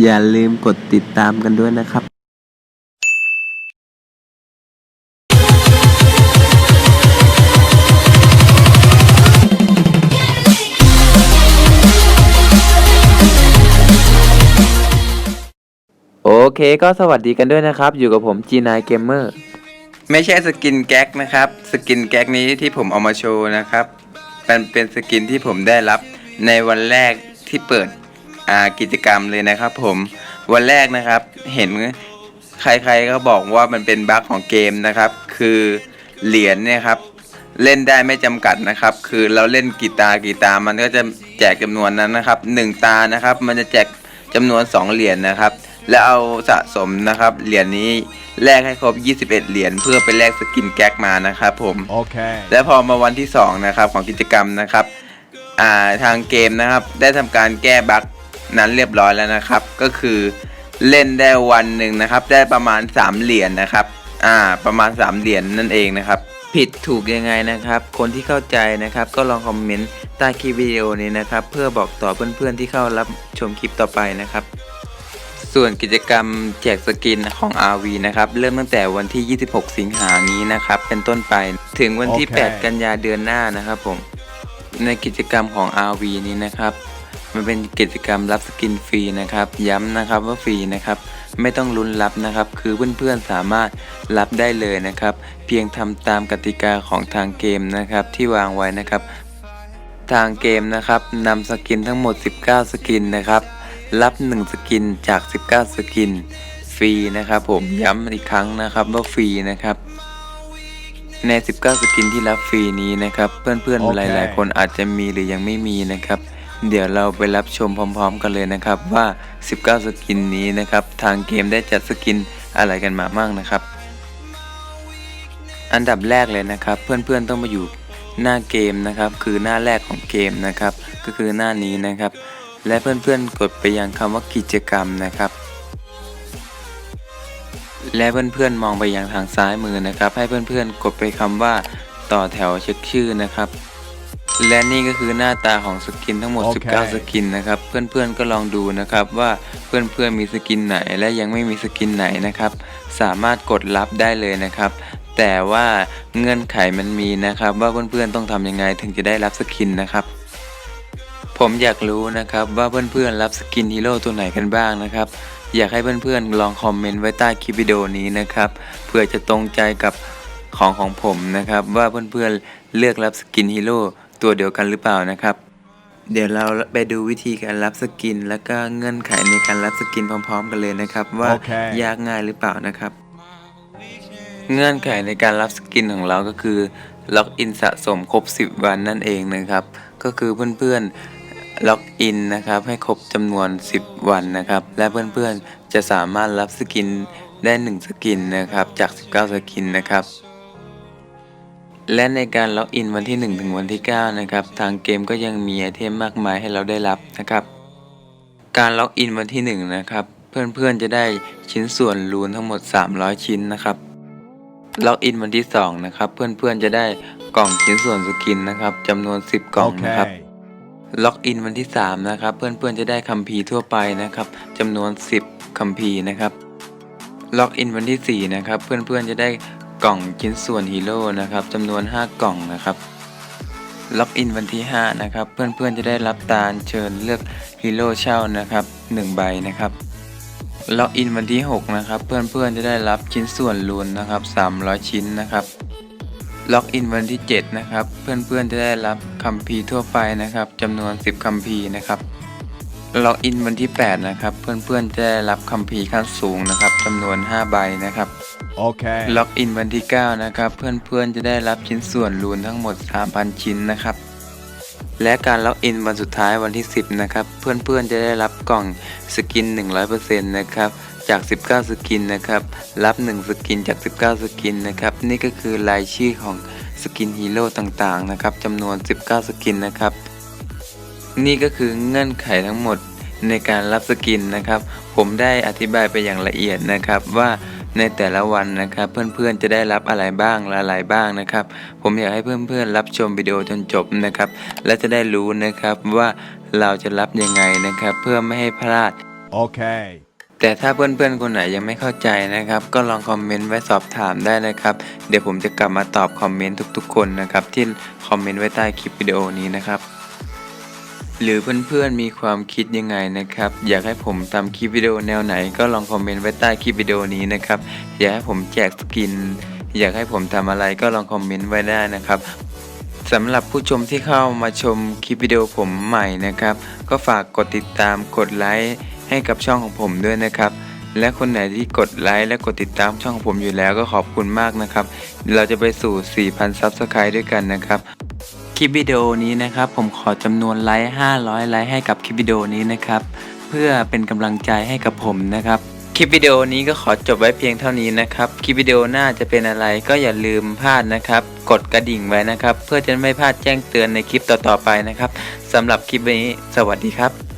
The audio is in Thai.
อย่าลืมกดติดตามกันด้วยนะครับโอเคก็สวัสดีกันด้วยนะครับ อยู่กับผม G9 Gamer ไม่ใช่สกินแก๊กนะครับ สกินแก๊กนี้ที่ผมเอามาโชว์นะครับเป็นเป็นสกินที่ผมได้รับในวันแรกที่เปิด กิจกรรมเลยนะครับผมวันแรกนะครับเห็นใครๆก็บอกว่ามันเป็นบั๊กของเกมนะครับ คือเหรียญเนี่ยครับเล่นได้ไม่จำกัดนะครับ คือเราเล่นกี่ตากี่ตา มันก็จะแจกจำนวนนั้นนะครับหนึ่งตานะครับ มันจะแจกจำนวน 2 เหรียญนะครับ แล้วเอาสะสมนะครับเหรียญนี้แลกให้ครบ 21 เหรียญเพื่อไปแลกสกินแก๊กมานะครับผม Okay. และพอมาวันที่2นะครับของกิจกรรมนะครับ อ่าทางเกมนะครับ ได้ทำการแก้บั๊ก นั้นเรียบร้อยแล้วนะครับ ก็คือเล่นได้วันหนึ่งนะครับ ได้ประมาณ 3 เหรียญนะครับ อ่า ประมาณ 3 เหรียญนั่นเองนะครับ ผิดถูกยังไงนะครับ คนที่เข้าใจนะครับ ก็ลองคอมเมนต์ใต้คลิปวิดีโอนี้นะครับ เพื่อบอกต่อเพื่อนๆที่เข้ารับชมคลิปต่อไปนะครับส่วนกิจกรรมแจกสกินของ RV นะครับ เริ่มตั้งแต่วันที่ 26 สิงหานี้นะครับ เป็นต้นไปถึงวันที่โอเค8กันยาเดือนหน้านะครับผม ในกิจกรรมของ RV นี้นะครับ มันเป็นกิจกรรมรับสกินฟรีนะครับ ย้ำนะครับว่าฟรีนะครับ ไม่ต้องลุ้นรับนะครับ คือเพื่อนๆสามารถรับได้เลยนะครับ เพียงทำตามกติกาของทางเกมนะครับ ที่วางไว้นะครับ ทางเกมนะครับนำสกินทั้งหมด 19 สกินนะครับ รับ 1 สกินจาก 19 สกินฟรีนะครับ ผมย้ำอีกครั้งนะครับว่าฟรีนะครับใน 19 สกินที่รับฟรีนี้นะครับ เพื่อนโอๆเคหลายๆ คนอาจจะมีหรือยังไม่มีนะครับ เดี๋ยวเราไปรับชมพร้อมๆ กันเลยนะครับว่า 19 สกินนี้นะครับทางเกมได้จัดสกินอะไรกันมาบ้างนะครับ อันดับแรกเลยนะครับ เพื่อนๆต้องมาอยู่หน้าเกมนะครับ คือหน้าแรกของเกมนะครับ ก็คือหน้านี้นะครับ และเพื่อนๆกดไปยังคำว่ากิจกรรมนะครับ และเพื่อนๆมองไปยังทางซ้ายมือนะครับ ให้เพื่อนๆกดไปคำว่าต่อแถวเช็คชื่อนะครับ และนี่ก็คือหน้าตาของสกินทั้งหมดโอเค19 สกินนะครับ เพื่อนๆก็ลองดูนะครับว่าเพื่อนๆมีสกินไหนและยังไม่มีสกินไหนนะครับ สามารถกดรับได้เลยนะครับ แต่ว่าเงื่อนไขมันมีนะครับ ว่าเพื่อนๆต้องทำยังไงถึงจะได้รับสกินนะครับผมอยากรู้นะครับว่าเพื่อนๆรับสกินฮีโร่ตัวไหนกันบ้างนะครับ อยากให้เพื่อนๆลองคอมเมนต์ไว้ใต้คลิปวิดีโอนี้นะครับเพื่อจะตรงใจกับของของผมนะครับ ว่าเพื่อนๆเลือกรับสกินฮีโร่ ตัวเดียวกันหรือเปล่านะครับ เดี๋ยวเราไปดูวิธีการรับสกิน แล้วก็เงื่อนไขในการรับสกินพร้อม ๆ กันเลยนะครับ ว่าโอเคยากง่ายหรือเปล่านะครับ เงื่อนไขในการรับสกินของเราก็คือล็อกอินสะสมครบ 10 วันนั่นเองนะครับ ก็คือเพื่อนๆล็อกอินนะครับให้ครบจำนวน 10 วันนะครับ และเพื่อนๆจะสามารถรับสกินได้ 1 สกินนะครับจาก 19 สกินนะครับ และในการล็อกอินวันที่ 1 ถึงวันที่ 9 นะครับ ทางเกมก็ยังมีไอเทมมากมายให้เราได้รับนะครับ การล็อกอินวันที่ 1 นะครับ เพื่อนๆจะได้ชิ้นส่วนรูนทั้งหมด 300 ชิ้นนะครับ ล็อกอินวันที่ 2 นะครับ เพื่อนๆจะได้กล่องชิ้นส่วนสกินนะครับจำนวน 10 กล่องนะครับ Okay. ล็อกอินวันที่ 3 นะครับ เพื่อนๆจะได้คัมภีร์ทั่วไปนะครับจำนวน 10คัมภีร์นะครับ ล็อกอินวันที่ 4 นะครับ เพื่อนๆจะได้ กล่องชิ้นส่วนฮีโร่นะครับจำนวน 5 กล่องนะครับ ล็อกอินวันที่ 5 นะครับ เพื่อนๆจะได้รับตาลเชิญเลือกฮีโร่เช่านะครับ1ใบนะครับล็อกอินวันที่ 6 นะครับ เพื่อนๆจะได้รับชิ้นส่วนลูนนะครับ 300 ชิ้นนะครับล็อกอินวันที่ 7 นะครับ เพื่อนๆจะได้รับคัมภีร์ทั่วไปนะครับจำนวน 10 คัมภีร์นะครับล็อกอินวันที่ 8 นะครับ เพื่อนๆจะได้รับคัมภีร์ขั้นสูงนะครับจำนวน 5 ใบนะครับ Okay. ล็อกอินวันที่ 9 นะครับ เพื่อนๆ จะได้รับชิ้นส่วนรูนทั้งหมด 3,000 ชิ้นนะครับ และการล็อกอินวันสุดท้ายวันที่ 10 นะครับ เพื่อนๆ จะได้รับกล่องสกิน 100%นะครับ จาก 19 สกินนะครับ รับ 1 สกินจาก 19 สกินนะครับ นี่ก็คือรายชื่อของสกินฮีโร่ต่างๆ นะครับจำนวน 19 สกินนะครับ นี่ก็คือเงื่อนไขทั้งหมดในการรับสกินนะครับ ผมได้อธิบายไปอย่างละเอียดนะครับว่า ในแต่ละวันนะครับ เพื่อนๆจะได้รับอะไรบ้างและอะไรบ้างนะครับ ผมอยากให้เพื่อนๆรับชมวิดีโอจนจบนะครับ และจะได้รู้นะครับว่าเราจะรับยังไงนะครับ เพื่อไม่ให้พลาด Okay. แต่ถ้าเพื่อนๆคนไหนยังไม่เข้าใจนะครับ ก็ลองคอมเมนต์ไว้สอบถามได้นะครับ เดี๋ยวผมจะกลับมาตอบคอมเมนต์ทุกๆ คนนะครับที่คอมเมนต์ไว้ใต้คลิปวิดีโอนี้นะครับ หรือเพื่อนๆมีความคิดยังไงนะครับ อยากให้ผมทำคลิปวิดีโอแนวไหนก็ลองคอมเมนต์ไว้ใต้คลิปวิดีโอนี้นะครับ อยากให้ผมแจกสกิน อยากให้ผมทำอะไรก็ลองคอมเมนต์ไว้ได้นะครับสำหรับผู้ชมที่เข้ามาชมคลิปวิดีโอผมใหม่นะครับ ก็ฝากกดติดตามกดไลค์ให้กับช่องของผมด้วยนะครับ และคนไหนที่กดไลค์และกดติดตามช่องของผมอยู่แล้วก็ขอบคุณมากนะครับ เราจะไปสู่ 4,000 ซับสไครต์ด้วยกันนะครับ ลิปวิดีโอนี้นะครับ ผมขอจำนวนไลค์ 500 ไลค์ให้กับคลิปวิดีโอนี้นะครับ เพื่อเป็นกำลังใจให้กับผมนะครับ คลิปวิดีโอนี้ก็ขอจบไว้เพียงเท่านี้นะครับ คลิปวิดีโอหน้าจะเป็นอะไรก็อย่าลืมพลาดนะครับ กดกระดิ่งไว้นะครับ เพื่อจะไม่พลาดแจ้งเตือนในคลิปต่อๆไปนะครับสำหรับคลิปนี้ สวัสดีครับ